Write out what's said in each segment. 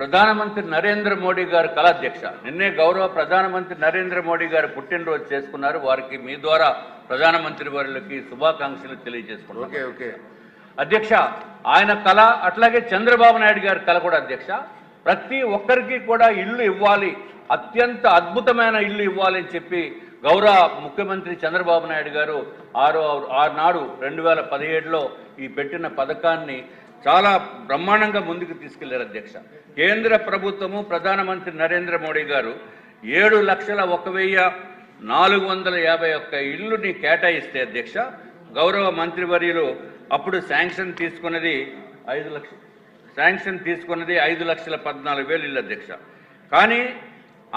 ప్రధానమంత్రి నరేంద్ర మోడీ గారు కళ అధ్యక్ష నిన్నే గౌరవ ప్రధానమంత్రి నరేంద్ర మోడీ గారు పుట్టినరోజు చేసుకున్నారు. వారికి మీ ద్వారా ప్రధానమంత్రి వారికి శుభాకాంక్షలు తెలియజేసుకున్నారు ఓకే ఓకే. అధ్యక్ష ఆయన కళ అట్లాగే చంద్రబాబు నాయుడు గారి కళ కూడా అధ్యక్ష. ప్రతి ఒక్కరికి కూడా ఇల్లు ఇవ్వాలి. అత్యంత అద్భుతమైన ఇల్లు ఇవ్వాలి అని చెప్పి గౌరవ ముఖ్యమంత్రి చంద్రబాబు నాయుడు గారు ఆరో ఆనాడు రెండు వేల పదిహేడులో ఈ పెట్టిన పథకాన్ని చాలా బ్రహ్మాండంగా ముందుకు తీసుకెళ్ళారు అధ్యక్ష. కేంద్ర ప్రభుత్వము ప్రధానమంత్రి నరేంద్ర మోడీ గారు ఏడు లక్షల ఒక వెయ్యి నాలుగు వందల యాభై ఒక్క ఇల్లుని కేటాయిస్తే అధ్యక్ష గౌరవ మంత్రివర్యులు అప్పుడు శాంక్షన్ తీసుకున్నది ఐదు లక్ష శాంక్షన్ తీసుకున్నది ఐదు లక్షల పద్నాలుగు వేలు ఇల్లు అధ్యక్ష. కానీ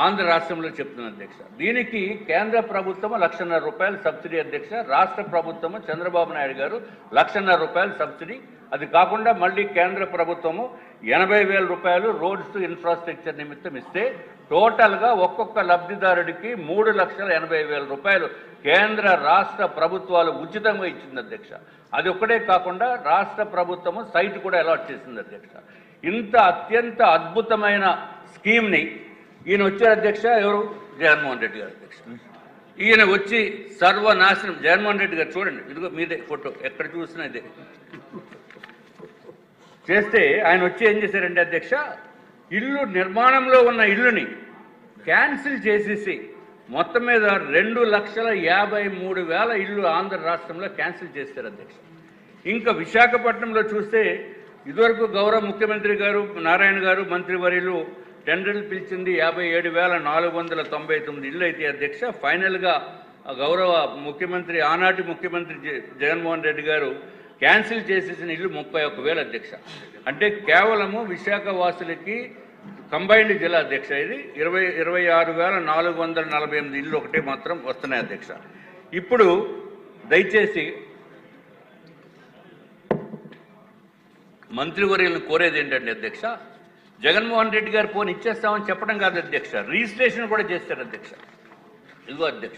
ఆంధ్ర రాష్ట్రంలో చెప్తున్న అధ్యక్ష. దీనికి కేంద్ర ప్రభుత్వం లక్షన్నర రూపాయలు సబ్సిడీ అధ్యక్ష రాష్ట్ర ప్రభుత్వము చంద్రబాబు నాయుడు గారు లక్షన్నర రూపాయలు సబ్సిడీ. అది కాకుండా మళ్ళీ కేంద్ర ప్రభుత్వము ఎనభై వేల రూపాయలు రోడ్స్ ఇన్ఫ్రాస్ట్రక్చర్ నిమిత్తం ఇస్తే టోటల్గా ఒక్కొక్క లబ్ధిదారుడికి మూడు లక్షల ఎనభై వేల రూపాయలు కేంద్ర రాష్ట్ర ప్రభుత్వాలు ఉచితంగా ఇచ్చింది అధ్యక్ష. అది ఒక్కటే కాకుండా రాష్ట్ర ప్రభుత్వము సైట్ కూడా అలాట్ చేసింది అధ్యక్ష. ఇంత అత్యంత అద్భుతమైన స్కీమ్ని ఈయన వచ్చారు అధ్యక్ష ఎవరు? జగన్మోహన్ రెడ్డి గారు అధ్యక్ష. ఈయన వచ్చి సర్వనాశనం జగన్మోహన్ రెడ్డి గారు చూడండి. ఇదిగో మీదే ఫోటో. ఎక్కడ చూసినా ఇదే. చేస్తే ఆయన వచ్చి ఏం చేశారంటే అధ్యక్ష? ఇల్లు నిర్మాణంలో ఉన్న ఇల్లుని క్యాన్సిల్ చేసేసి మొత్తం మీద రెండు లక్షల యాభై మూడు వేల ఇల్లు ఆంధ్ర రాష్ట్రంలో క్యాన్సిల్ చేశారు అధ్యక్ష. ఇంకా విశాఖపట్నంలో చూస్తే ఇదివరకు గౌరవ ముఖ్యమంత్రి గారు నారాయణ గారు మంత్రివర్యులు టెండర్లు పిలిచింది యాభై ఏడు వేల నాలుగు వందల తొంభై తొమ్మిది ఇళ్ళు అయితే అధ్యక్ష. ఫైనల్గా గౌరవ ముఖ్యమంత్రి ఆనాటి ముఖ్యమంత్రి జ- జగన్మోహన్ రెడ్డి గారు క్యాన్సిల్ చేసేసిన ఇల్లు ముప్పై ఒక్క వేల అధ్యక్ష. అంటే కేవలము విశాఖ వాసులకి కంబైన్డ్ జిల్లా అధ్యక్ష ఇది. ఇరవై ఇరవై ఆరు వేల నాలుగు వందల నలభై ఎనిమిది ఇల్లు ఒకటే మాత్రం వస్తున్నాయి అధ్యక్ష. ఇప్పుడు దయచేసి మంత్రివర్యులను కోరేది ఏంటండి అధ్యక్ష? జగన్మోహన్ రెడ్డి గారు ఫోన్ ఇచ్చేస్తామని చెప్పడం కాదు అధ్యక్ష. రిజిస్ట్రేషన్ కూడా చేస్తారు అధ్యక్ష. ఇదిగో అధ్యక్ష.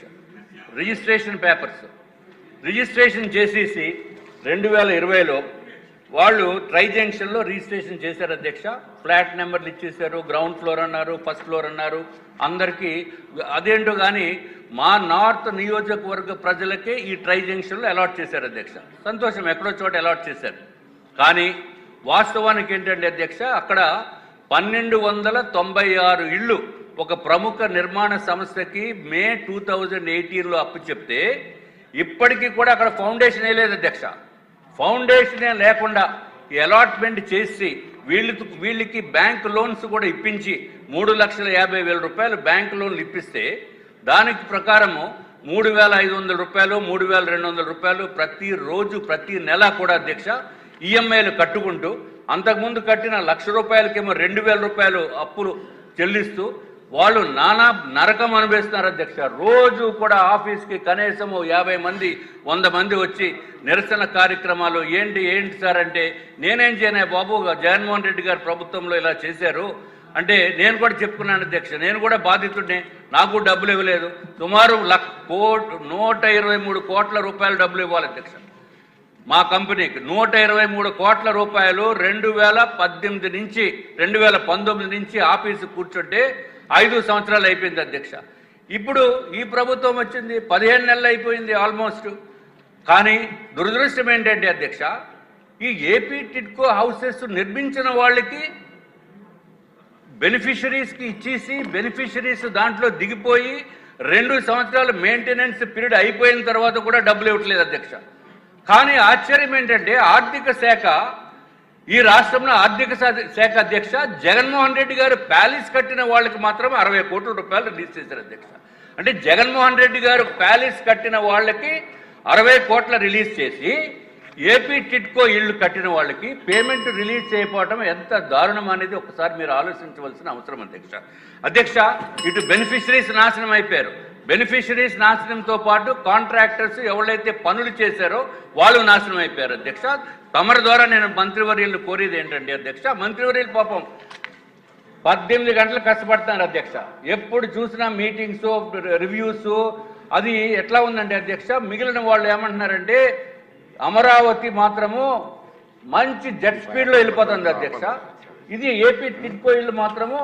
Registration papers. రిజిస్ట్రేషన్ చేసేసి రెండు వేల ఇరవైలో వాళ్ళు ట్రై జంక్షన్లో రిజిస్ట్రేషన్ చేశారు అధ్యక్ష. ఫ్లాట్ నెంబర్లు ఇచ్చేశారు గ్రౌండ్ ఫ్లోర్ అన్నారు ఫస్ట్ ఫ్లోర్ అన్నారు. అందరికీ అదేంటో కానీ మా నార్త్ నియోజకవర్గ ప్రజలకే ఈ ట్రై జంక్షన్లో అలాట్ చేశారు అధ్యక్ష. సంతోషం ఎక్కడో చోట అలాట్ చేశారు. కానీ వాస్తవానికి ఏంటంటే అధ్యక్ష అక్కడ పన్నెండు వందల తొంభై ఆరు ఇళ్ళు ఒక ప్రముఖ నిర్మాణ సంస్థకి మే టూ థౌజండ్ ఎయిటీన్లో అప్పు చెప్తే ఇప్పటికీ కూడా అక్కడ ఫౌండేషన్ లేదు అధ్యక్ష. ఫౌండేషనే లేకుండా అలాట్మెంట్ చేసి వీళ్ళకి వీళ్ళకి బ్యాంక్ లోన్స్ కూడా ఇప్పించి మూడు లక్షల యాభై వేల రూపాయలు బ్యాంక్ లోన్లు ఇప్పిస్తే దానికి ప్రకారము మూడు వేల ఐదు వందల రూపాయలు మూడు వేల రెండు వందల రూపాయలు ప్రతిరోజు ప్రతి నెల కూడా అధ్యక్ష ఈఎంఐలు కట్టుకుంటూ అంతకుముందు కట్టిన లక్ష రూపాయలకేమో రెండు వేల రూపాయలు అప్పులు చెల్లిస్తూ వాళ్ళు నానా నరకం అనుభవిస్తున్నారు అధ్యక్ష. రోజు కూడా ఆఫీస్కి కనీసం యాభై మంది వంద మంది వచ్చి నిరసన కార్యక్రమాలు ఏంటి ఏంటి సార్ అంటే నేనేం చేయను బాబు జగన్మోహన్ రెడ్డి గారు ప్రభుత్వంలో ఇలా చేశారు అంటే నేను కూడా చెప్పుకున్నాను అధ్యక్ష. నేను కూడా బాధితుడిని నాకు డబ్బులు ఇవ్వలేదు. సుమారు లక్ కోట్ నూట ఇరవై మూడు కోట్ల రూపాయలు డబ్బులు ఇవ్వాలి అధ్యక్ష. మా కంపెనీకి నూట ఇరవై మూడు కోట్ల రూపాయలు రెండు వేల పద్దెనిమిది నుంచి రెండు వేల పంతొమ్మిది నుంచి ఆఫీసు కూర్చుంటే ఐదు సంవత్సరాలు అయిపోయింది అధ్యక్ష. ఇప్పుడు ఈ ప్రభుత్వం వచ్చింది పదిహేను నెలలు అయిపోయింది ఆల్మోస్ట్. కానీ దురదృష్టం ఏంటంటే అధ్యక్ష ఈ ఏపీ టిడ్కో హౌసెస్ నిర్మించిన వాళ్ళకి బెనిఫిషరీస్కి ఇచ్చేసి బెనిఫిషరీస్ దాంట్లో దిగిపోయి రెండు సంవత్సరాలు మెయింటెనెన్స్ పీరియడ్ అయిపోయిన తర్వాత కూడా డబ్బులు ఇవ్వట్లేదు అధ్యక్ష. కానీ ఆశ్చర్యం ఏంటంటే ఆర్థిక శాఖ ఈ రాష్ట్రంలో ఆర్థిక శా- శాఖ అధ్యక్ష జగన్మోహన్ రెడ్డి గారు ప్యాలెస్ కట్టిన వాళ్ళకి మాత్రం అరవై కోట్ల రూపాయలు రిలీజ్ చేశారు అధ్యక్ష. అంటే జగన్మోహన్ రెడ్డి గారు ప్యాలెస్ కట్టిన వాళ్ళకి అరవై కోట్ల రిలీజ్ చేసి ఏపీ టిట్కో ఇళ్ళు కట్టిన వాళ్ళకి పేమెంట్ రిలీజ్ చేయకపోవడం ఎంత దారుణం అనేది ఒకసారి మీరు ఆలోచించవలసిన అవసరం అధ్యక్ష. అధ్యక్ష ఇటు బెనిఫిషరీస్ నాశనం అయిపోయారు. బెనిఫిషరీస్ నాశనంతో పాటు కాంట్రాక్టర్స్ ఎవరైతే పనులు చేశారో వాళ్ళు నాశనం అయిపోయారు. అధ్యక్ష తమరి ద్వారా నేను మంత్రివర్యులను కోరేది ఏంటండి అధ్యక్ష? మంత్రివర్యులు పాపం పద్దెనిమిది గంటలు కష్టపడుతున్నారు అధ్యక్ష. ఎప్పుడు చూసినా మీటింగ్స్ రివ్యూస్ అది ఎట్లా ఉందండి అధ్యక్ష? మిగిలిన వాళ్ళు ఏమంటున్నారంటే అమరావతి మాత్రము మంచి జెట్ స్పీడ్లో వెళ్ళిపోతుంది అధ్యక్ష. ఇది ఏపీ టిడ్కో మాత్రము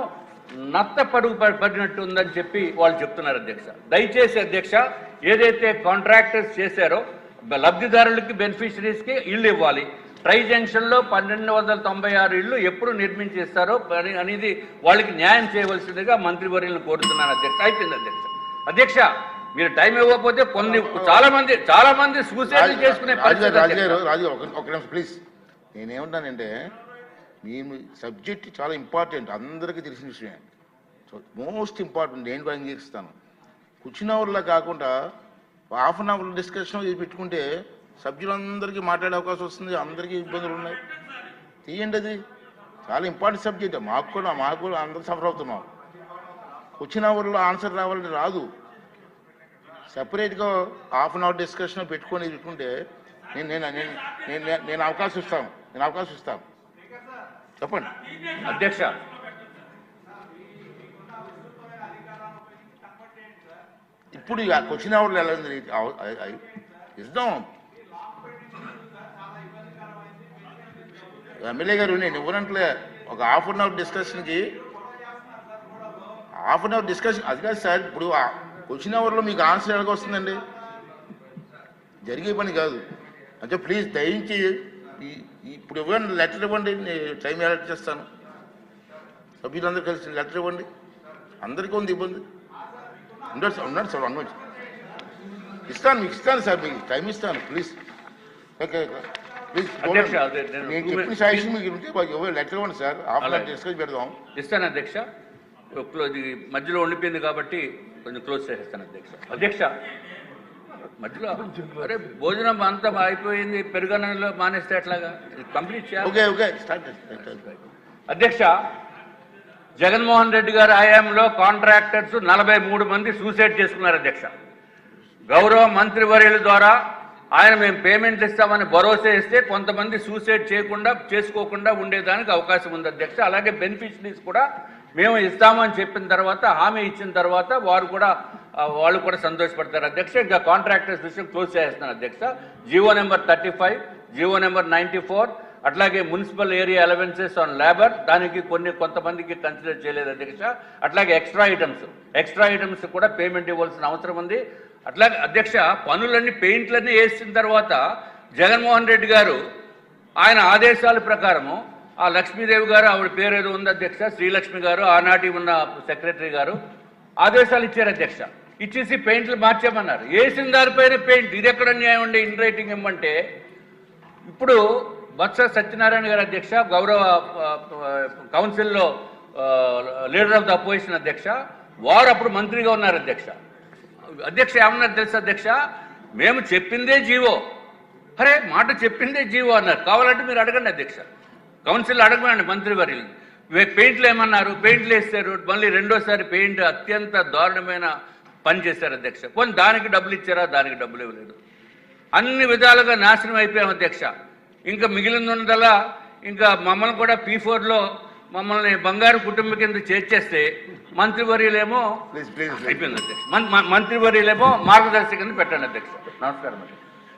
నత్త పడుగు పడినట్టు ఉందని చెప్పి వాళ్ళు చెప్తున్నారు అధ్యక్ష. దయచేసి అధ్యక్ష ఏదైతే కాంట్రాక్టర్స్ చేశారో లబ్ధిదారులకి బెనిఫిషరీస్కి ఇల్లు ఇవ్వాలి. ట్రై జంక్షన్లో పన్నెండు వందల తొంభై ఆరు ఇళ్ళు ఎప్పుడు నిర్మించేస్తారో అని- అనేది వాళ్ళకి న్యాయం చేయవలసిందిగా మంత్రివర్యులను కోరుతున్నాను అధ్యక్ష. అయిపోయింది అధ్యక్ష. అధ్యక్ష మీరు టైం ఇవ్వకపోతే కొన్ని చాలా మంది చాలా మంది సూసైడ్ చేసుకునే రాజు గారు ఒక ఒక నిమిషం ప్లీజ్ నేనేమంటానంటే మేము సబ్జెక్ట్ చాలా ఇంపార్టెంట్ అందరికీ తెలిసిన విషయమే. సో మోస్ట్ ఇంపార్టెంట్ నేను కూడా అంగీకరిస్తాను. కూర్చున్న అవర్లో కాకుండా హాఫ్ అన్ అవర్ డిస్కషన్ ఇది పెట్టుకుంటే సభ్యులందరికీ మాట్లాడే అవకాశం వస్తుంది అందరికీ ఇబ్బందులు ఉన్నాయి. తీయండి అది. చాలా ఇంపార్టెంట్ సబ్జెక్ట్. మాకు కూడా మాకు కూడా అందరూ సఫర్ అవుతున్నాం. వచ్చిన అవర్లో ఆన్సర్ రావాలని రాదు. సపరేట్గా హాఫ్ అన్ అవర్ డిస్కషన్ పెట్టుకొని పెట్టుకుంటే నేను నేను నేను నేను నేను- నేను అవకాశం ఇస్తాను. నేను అవకాశం ఇస్తాను. చెప్పండి అధ్యక్ష. ఇప్పుడు ఇక క్వశ్చన్ అవర్లో ఎలా ఇద్దాం ఎమ్మెల్యే గారు నేను ఇవ్వనంటలే. ఒక హాఫ్ అన్ అవర్ డిస్కషన్కి హాఫ్ అన్ అవర్ డిస్కషన్. అది కాదు సార్ ఇప్పుడు క్వశ్చన్ అవర్లో మీకు ఆన్సర్ ఎలాగ వస్తుందండి జరిగే పని కాదు. అంటే ప్లీజ్ దయించి ఇప్పుడు ఇవ్వండి లెటర్ ఇవ్వండి నేను టైం అలర్ట్ చేస్తాను. సభ్యులందరూ కలిసి లెటర్ ఇవ్వండి. అందరికీ ఉంది ఇబ్బంది. ఉండదు సార్ ఉన్నాడు సార్ అన్నోచ్చు ఇస్తాను మీకు ఇస్తాను సార్ మీకు టైం ఇస్తాను ప్లీజ్. ఓకే ప్లీజ్ నేను చెప్పిన మీకు ఉంటే లెటర్ ఇవ్వండి సార్. డిస్కస్ పెడదాం. ఇస్తాను అధ్యక్ష. మధ్యలో ఉండిపోయింది కాబట్టి కొంచెం క్లోజ్ చేసేస్తాను అధ్యక్ష. అధ్యక్ష మధ్యలో అరే భోజనం అంతా అయిపోయింది పెరుగన్నంలో మానేస్తే ఎట్లాగా? కంప్లీట్ చేయాలి. అధ్యక్ష జగన్మోహన్ రెడ్డి గారి హయాంలో కాంట్రాక్టర్స్ నలభై మూడు మంది సూసైడ్ చేసుకున్నారు అధ్యక్ష. గౌరవ మంత్రివర్యుల ద్వారా ఆయన మేము పేమెంట్లు ఇస్తామని భరోసా ఇస్తే కొంతమంది సూసైడ్ చేయకుండా చేసుకోకుండా ఉండేదానికి అవకాశం ఉంది అధ్యక్ష. అలాగే బెనిఫిషరీస్ కూడా మేము ఇస్తామని చెప్పిన తర్వాత హామీ ఇచ్చిన తర్వాత వారు కూడా వాళ్ళు కూడా సంతోషపడతారు. అధ్యక్ష ఇంకా కాంట్రాక్టర్స్ విషయం క్లోజ్ చేస్తున్నాను అధ్యక్ష. GO number thirty five GO number ninety four అట్లాగే municipal area allowances on labour దానికి కొన్ని కొంతమందికి కన్సిడర్ చేయలేదు అధ్యక్ష. అట్లాగే ఎక్స్ట్రా ఐటమ్స్ ఎక్స్ట్రా ఐటమ్స్ కూడా పేమెంట్ ఇవ్వాల్సిన అవసరం ఉంది. అట్లాగే అధ్యక్ష పనులన్నీ పెయింట్లన్నీ వేసిన తర్వాత జగన్మోహన్ రెడ్డి గారు ఆయన ఆదేశాల ప్రకారము ఆ లక్ష్మీదేవి గారు ఆవిడ పేరు ఏదో ఉంది అధ్యక్ష శ్రీలక్ష్మి గారు ఆనాటి ఉన్న సెక్రటరీ గారు ఆదేశాలు ఇచ్చారు అధ్యక్ష. ఇచ్చేసి పెయింట్లు మార్చామన్నారు. వేసిన దానిపైన పెయింట్ ఇది ఎక్కడ న్యాయం ఉండే ఇన్ రైటింగ్ ఇమ్మంటే ఇప్పుడు బొత్స సత్యనారాయణ గారి అధ్యక్ష గౌరవ కౌన్సిల్లో లీడర్ ఆఫ్ ద అపోజిషన్ అధ్యక్ష వారు అప్పుడు మంత్రిగా ఉన్నారు అధ్యక్ష. అధ్యక్ష ఏమన్నారు తెలుసు అధ్యక్ష? మేము చెప్పిందే జీవో. అరే మాట చెప్పిందే జీవో అన్నారు. కావాలంటే మీరు అడగండి అధ్యక్ష. కౌన్సిల్ అడగమండి మంత్రి వర్యులు పెయింట్లు ఏమన్నారు? పెయింట్లు వేస్తారు. మళ్ళీ రెండోసారి పెయింట్ అత్యంత దారుణమైన పని చేశారు అధ్యక్ష. పోనీ దానికి డబ్బులు ఇచ్చారా? దానికి డబ్బులు ఇవ్వలేదు. అన్ని విధాలుగా నాశనం అయిపోయాం అధ్యక్ష. ఇంకా మిగిలిందల్లా ఇంకా మమ్మల్ని కూడా పీ ఫోర్లో మమ్మల్ని బంగారు కుటుంబం కింద చేర్చేస్తే మంత్రివర్యులేమో అయిపోయింది అధ్యక్ష. మంత్రివర్యులేమో మార్గదర్శి కింద పెట్టండి అధ్యక్ష. నమస్కారం అధ్యక్ష.